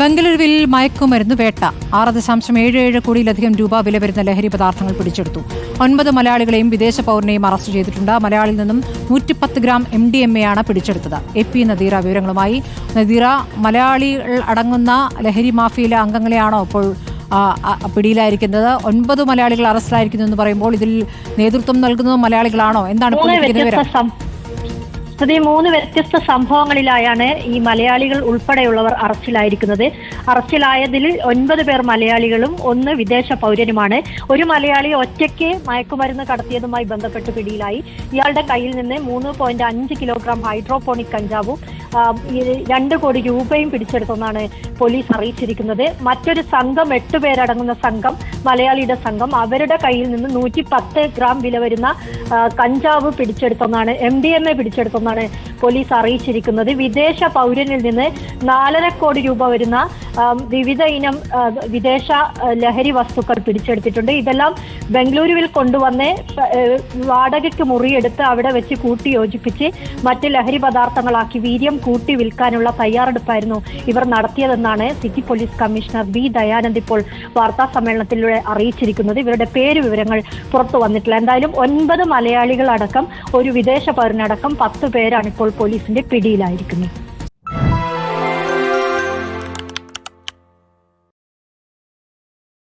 ബംഗളൂരുവിൽ മയക്കുമരുന്ന് വേട്ട. ആറ് ദശാംശം ഏഴ് ഏഴ് കോടിയിലധികം രൂപ വില വരുന്ന ലഹരി പദാർത്ഥങ്ങൾ പിടിച്ചെടുത്തു. ഒൻപത് മലയാളികളെയും വിദേശ പൗരനെയും അറസ്റ്റ് ചെയ്തിട്ടുണ്ട്. മലയാളിയിൽ നിന്നും നൂറ്റിപ്പത്ത് gram M D M A ആണ് പിടിച്ചെടുത്തത്. എ പി നദീറ വിവരങ്ങളുമായി. നദീറ മലയാളികൾ അടങ്ങുന്ന ലഹരി മാഫിയയിലെ അംഗങ്ങളെയാണോ ഇപ്പോൾ പിടിയിലായിരിക്കുന്നത്? ഒൻപത് മലയാളികൾ അറസ്റ്റിലായിരിക്കുന്നു എന്ന് പറയുമ്പോൾ ഇതിൽ നേതൃത്വം നൽകുന്നത് മലയാളികളാണോ? എന്താണ് ഇപ്പോൾ വിവരം? സം- ഈ മൂന്ന് വ്യത്യസ്ത സംഭവങ്ങളിലായാണ് ഈ മലയാളികൾ ഉൾപ്പെടെയുള്ളവർ അറസ്റ്റിലായിരിക്കുന്നത്. അറസ്റ്റിലായതിൽ ഒൻപത് പേർ മലയാളികളും ഒന്ന് വിദേശ പൗരനുമാണ്. ഒരു മലയാളി ഒറ്റയ്ക്ക് മയക്കുമരുന്ന് കടത്തിയതുമായി ബന്ധപ്പെട്ട് പിടിയിലായി. ഇയാളുടെ കയ്യിൽ നിന്ന് മൂന്ന് പോയിന്റ് അഞ്ച് കിലോഗ്രാം ഹൈഡ്രോപോണിക് കഞ്ചാവും രണ്ട് കോടി രൂപയും പിടിച്ചെടുത്തെന്നാണ് പോലീസ് അറിയിച്ചിരിക്കുന്നത്. മറ്റൊരു സംഘം എട്ട് പേരടങ്ങുന്ന സംഘം മലയാളിയുടെ സംഘം അവരുടെ കയ്യിൽ നിന്ന് നൂറ്റി പത്ത് ഗ്രാം വില വരുന്ന കഞ്ചാവ് പിടിച്ചെടുത്തെന്നാണ് എം ഡി എം എ പിടിച്ചെടുത്തെന്നാണ് പോലീസ് അറിയിച്ചിരിക്കുന്നത്. വിദേശ പൗരനിൽ നിന്ന് നാലര കോടി രൂപ വരുന്ന വിവിധ ഇനം വിദേശ ലഹരി വസ്തുക്കൾ പിടിച്ചെടുത്തിട്ടുണ്ട്. ഇതെല്ലാം ബംഗളൂരുവിൽ കൊണ്ടുവന്ന് വാടകയ്ക്ക് മുറിയെടുത്ത് അവിടെ വെച്ച് കൂട്ടി യോജിപ്പിച്ച് മറ്റ് ലഹരി പദാർത്ഥങ്ങളാക്കി വീര്യം കൂട്ടി വിൽക്കാനുള്ള തയ്യാറെടുപ്പായിരുന്നു ഇവർ നടത്തിയതെന്നാണ് city police commissioner B Dayanand ഇപ്പോൾ വാർത്താ സമ്മേളനത്തിലൂടെ അറിയിച്ചിരിക്കുന്നത്. ഇവരുടെ പേര് വിവരങ്ങൾ പുറത്തു വന്നിട്ടില്ല. എന്തായാലും ഒൻപത് മലയാളികളടക്കം ഒരു വിദേശ പൗരനടക്കം പത്ത് പേരാണ് ഇപ്പോൾ പോലീസിന്റെ പിടിയിലായിരിക്കുന്നത്.